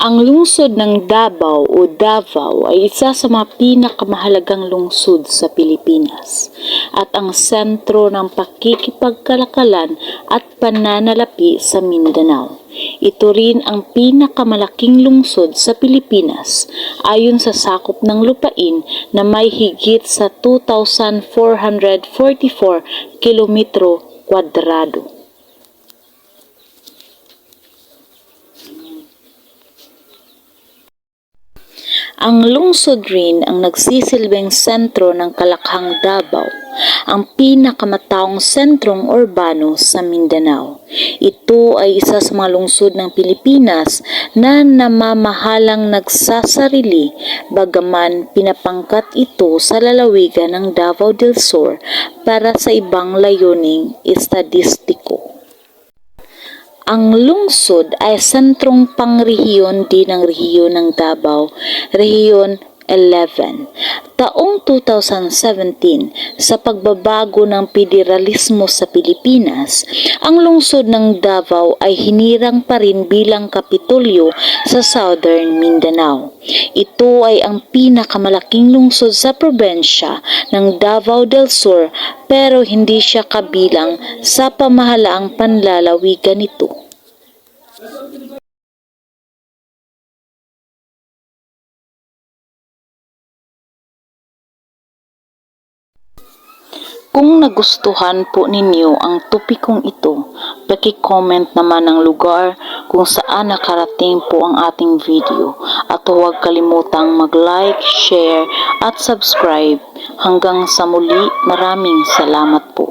Ang lungsod ng Davao o Davao ay isa sa mga pinakamahalagang lungsod sa Pilipinas at ang sentro ng pakikipagkalakalan at pananalapi sa Mindanao. Ito rin ang pinakamalaking lungsod sa Pilipinas ayon sa sakop ng lupain na may higit sa 2,444 kilometro kwadrado. Ang lungsod rin ang nagsisilbing sentro ng Kalakhang Davao, ang pinakamataong sentrong urbano sa Mindanao. Ito ay isa sa mga lungsod ng Pilipinas na namamahalang nagsasarili bagaman pinapangkat ito sa lalawigan ng Davao del Sur para sa ibang layuning estadistiko. Ang lungsod ay sentrong pangrehiyon din ng rehiyon ng Davao, Rehiyon 11. Taong 2017, sa pagbabago ng federalismo sa Pilipinas, ang lungsod ng Davao ay hinirang pa rin bilang kapitulyo sa Southern Mindanao. Ito ay ang pinakamalaking lungsod sa probensya ng Davao del Sur pero hindi siya kabilang sa pamahalaang panlalawigan nito. Kung nagustuhan po ninyo ang topikong ito, paki-comment naman ang lugar kung saan nakarating po ang ating video at huwag kalimutang mag-like, share at subscribe. Hanggang sa muli, maraming salamat po.